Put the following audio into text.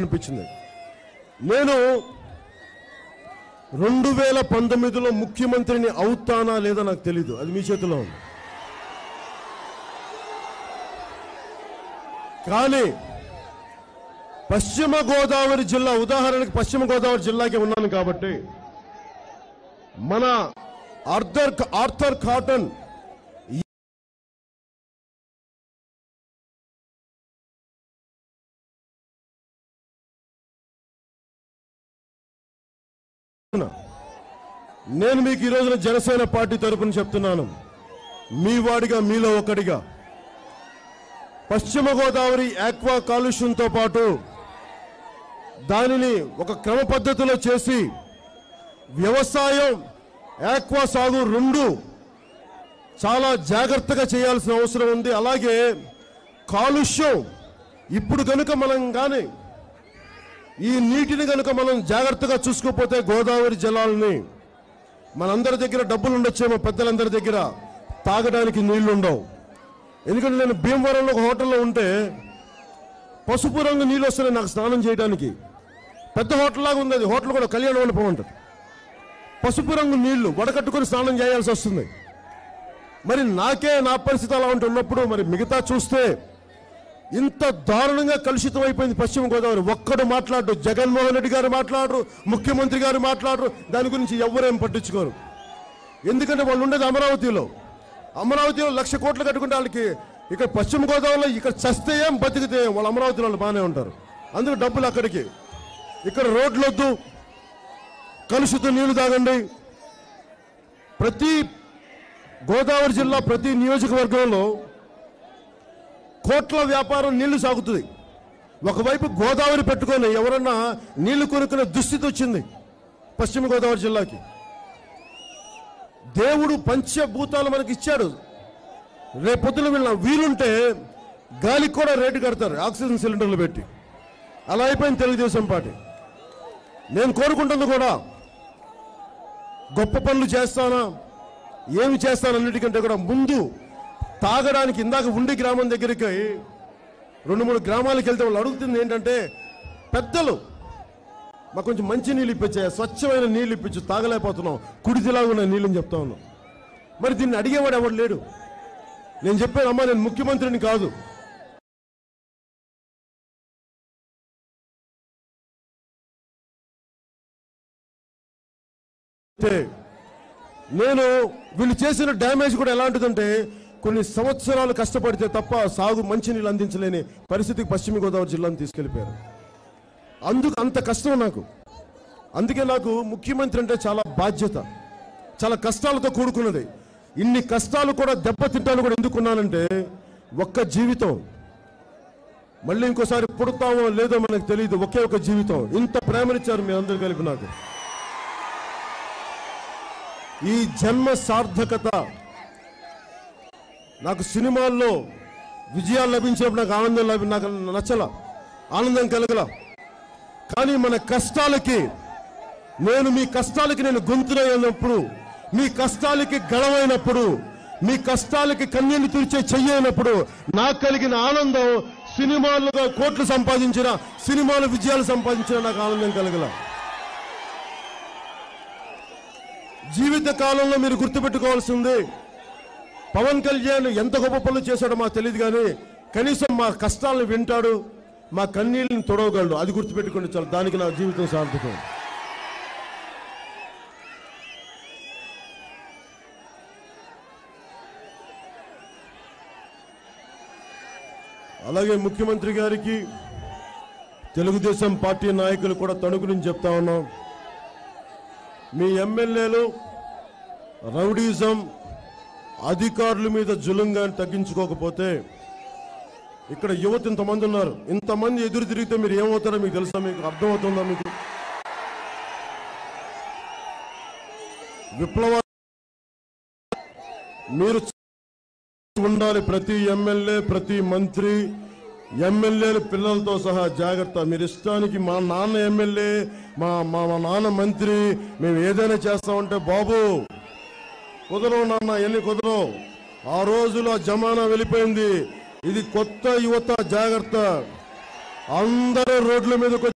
అనిపించింది. నేను రెండు వేల పంతొమ్మిదిలో ముఖ్యమంత్రిని అవుతానా లేదా నాకు తెలీదు. అది మీ చేతిలో ఉంది. కానీ పశ్చిమ గోదావరి జిల్లా ఉదాహరణకి పశ్చిమ గోదావరి జిల్లాకి ఉన్నాను కాబట్టి మన ఆర్థర్ ఆర్థర్ కాటన్ నేను మీకు ఈ రోజున జనసేన పార్టీ తరపున చెప్తున్నాను. మీ వాడిగా మీలో ఒకటిగా పశ్చిమ గోదావరి ఆక్వా కాలుష్యంతో పాటు దానిని ఒక క్రమ పద్ధతిలో చేసి వ్యవసాయం ఆక్వా సాగు రెండు చాలా జాగ్రత్తగా చేయాల్సిన అవసరం ఉంది. అలాగే కాలుష్యం ఇప్పుడు కనుక మనం కానీ ఈ నీటిని కనుక మనం జాగ్రత్తగా చూసుకోకపోతే గోదావరి జలాలని మనందరి దగ్గర డబ్బులు ఉండొచ్చేమో పెద్దలందరి దగ్గర. తాగడానికి నీళ్ళు ఉండవు ఎందుకంటే నేను భీమవరంలో ఒక హోటల్లో ఉంటే పసుపు రంగు నీళ్ళు వస్తున్నాయి నాకు స్నానం చేయడానికి పెద్ద హోటల్ లాగా ఉంది అది. హోటల్ కూడా కళ్యాణ మండపం ఉంటుంది పసుపు రంగు నీళ్ళు వడకట్టుకొని స్నానం చేయాల్సి వస్తుంది. మరి నాకే నా పరిస్థితి అలా ఉంటున్నప్పుడు మరి మిగతా చూస్తే ఇంత దారుణంగా కలుషితం అయిపోయింది పశ్చిమ గోదావరి. ఒక్కడు మాట్లాడు జగన్మోహన్ రెడ్డి గారు మాట్లాడరు ముఖ్యమంత్రి గారు మాట్లాడరు. దాని గురించి ఎవరేం పట్టించుకోరు. ఎందుకంటే వాళ్ళు ఉండేది అమరావతిలో. అమరావతిలో లక్ష కోట్లు కట్టుకుంటే వాళ్ళకి ఇక్కడ పశ్చిమ గోదావరిలో ఇక్కడ చస్తే ఏం బతికితే వాళ్ళు అమరావతిలో వాళ్ళు బాగానే ఉంటారు. అందుకు డబ్బులు అక్కడికి. ఇక్కడ రోడ్లు వద్దు కలుషిత నీళ్ళు తాగండి. ప్రతి గోదావరి జిల్లా ప్రతి నియోజకవర్గంలో కోట్ల వ్యాపారం నీళ్ళు సాగుతుంది. ఒకవైపు గోదావరి పెట్టుకొని ఎవరన్నా నీళ్ళు కొనుక్కునే దుస్థితి వచ్చింది పశ్చిమ గోదావరి జిల్లాకి. దేవుడు పంచభూతాలు మనకి ఇచ్చాడు. రేపొద్దున వీళ్ళ వీలుంటే గాలికి కూడా రేటు కడతారు ఆక్సిజన్ సిలిండర్లు పెట్టి. అలా అయిపోయింది తెలుగుదేశం పార్టీ. నేను కోరుకుంటుంది కూడా గొప్ప పనులు చేస్తానా ఏమి చేస్తానన్నిటికంటే కూడా ముందు తాగడానికి ఇందాక ఉండి గ్రామం దగ్గరికి రెండు మూడు గ్రామాలకు వెళ్తే వాళ్ళు అడుగుతుంది ఏంటంటే పెద్దలు మాకు కొంచెం మంచి నీళ్ళు ఇప్పించాయి స్వచ్ఛమైన నీళ్ళు ఇప్పించు తాగలేకపోతున్నాం కుడితిలాగా ఉన్న నీళ్ళని చెప్తా ఉన్నాం. మరి దీన్ని అడిగేవాడు ఎవడు లేడు. నేను చెప్పాను అమ్మా నేను ముఖ్యమంత్రిని కాదు. నేను వీళ్ళు చేసిన డ్యామేజ్ కూడా ఎలాంటిదంటే కొన్ని సంవత్సరాలు కష్టపడితే తప్ప సాగు మంచినీళ్ళు అందించలేని పరిస్థితికి పశ్చిమ గోదావరి జిల్లాను తీసుకెళ్ళిపోయారు. అందుకు అంత కష్టం నాకు. అందుకే నాకు ముఖ్యమంత్రి అంటే చాలా బాధ్యత. చాలా కష్టాలతో కూడుకున్నది. ఇన్ని కష్టాలు కూడా దెబ్బతింటాను కూడా ఎందుకున్నానంటే ఒక్క జీవితం. మళ్ళీ ఇంకోసారి పుడతామో లేదో మనకు తెలియదు. ఒకే ఒక జీవితం. ఇంత ప్రేమనిచ్చారు మీ అందరు కలిపి నాకు. ఈ జన్మ సార్థకత నాకు సినిమాల్లో విజయాలు లభించినప్పుడు నాకు ఆనందం లభి నాకు నచ్చల ఆనందం కలగల. కానీ మన కష్టాలకి నేను మీ కష్టాలకి నేను గొంతునైనప్పుడు మీ కష్టాలకి గడవైనప్పుడు మీ కష్టాలకి కన్నీళ్ళు తుడిచే చెయ్యైనప్పుడు నాకు కలిగిన ఆనందం సినిమాలుగా కోట్లు సంపాదించిన సినిమాలు విజయాలు సంపాదించిన నాకు ఆనందం కలగల. జీవిత కాలంలో మీరు గుర్తుపెట్టుకోవాల్సింది పవన్ కళ్యాణ్ ఎంత గొప్ప పనులు చేశాడో మాకు తెలియదు కానీ కనీసం మా కష్టాలను వింటాడు మా కన్నీళ్ళని తొడవగలడు. అది గుర్తుపెట్టుకోండి చాలు దానికి నా జీవితం సార్థకం. అలాగే ముఖ్యమంత్రి గారికి తెలుగుదేశం పార్టీ నాయకులు కూడా తణుకు నుంచి చెప్తా ఉన్నాం. మీ ఎమ్మెల్యేలు రౌడీజం అధికారుల మీద జులంగాన్ని తగ్గించుకోకపోతే ఇక్కడ యువత ఇంతమంది ఉన్నారు. ఇంతమంది ఎదురు తిరిగితే మీరు ఏమవుతారో మీకు తెలుసా? మీకు అర్థమవుతుందా మీకు? విప్లవ మీరు ఉండాలి. ప్రతి ఎమ్మెల్యే ప్రతి మంత్రి ఎమ్మెల్యేలు పిల్లలతో సహా జాగ్రత్త. మీరు ఇష్టానికి మా నాన్న ఎమ్మెల్యే మా మా మా నాన్న మంత్రి మేము ఏదైనా చేస్తామంటే బాబు కుదరవు నాన్న ఎన్ని కుదరవు. ఆ రోజులో జమానా వెళ్ళిపోయింది. ఇది కొత్త యువత జాగ్రత్త. అందరూ రోడ్ల మీదకి